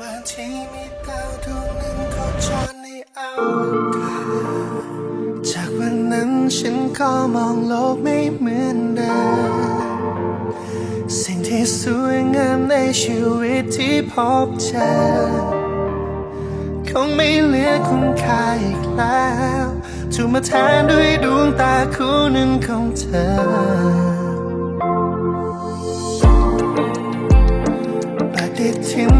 วันที่มีดาวดวงหนึ่งโคจรในอวกาศจากวันนั้นฉันก็มองโลกไม่เหมือนเดิมสิ่งที่สวยงามในชีวิตที่พบเจอคงไม่เหลือคุณค่าอีกแล้วถูกมาแทนด้วยดวงตาคู่หนึ่งของเธอปฏิทิน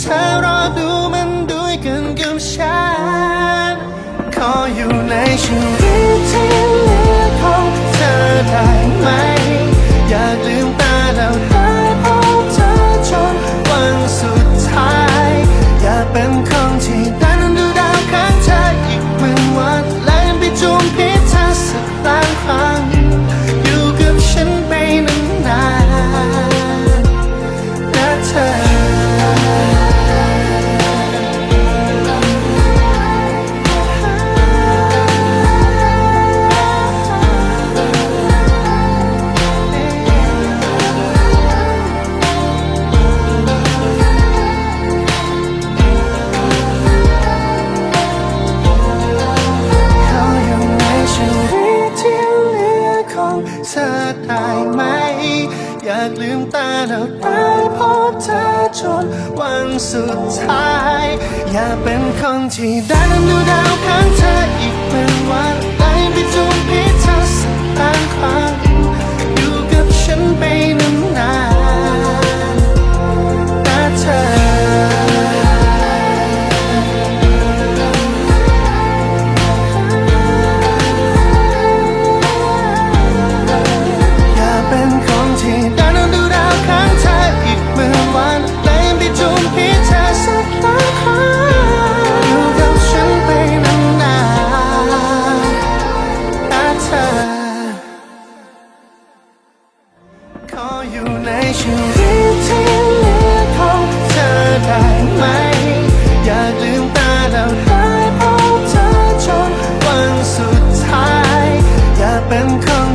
เธอรอดูมันด้วยกันกับฉัน ขออยู่ในชีวิตที่เหลือของเธอได้ เธอได้ไหม อยากลืมตาแล้วได้พบเธอจนวันสุดท้าย อยากเป็นคนที่ได้ดูดาวข้างเธออีกเป็นวันได้ไปจูบพิเธอสักล้านครั้ง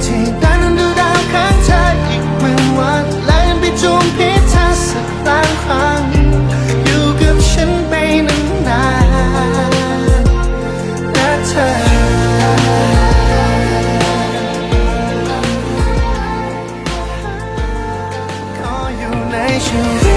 ที่ได้นอนดูดาวข้างเธออีกหมื่นวันและยังไปจูบพิษเธอสักล้านครั้งอยู่กับฉันไปนานๆนะเธอขออยู่ในชีวิ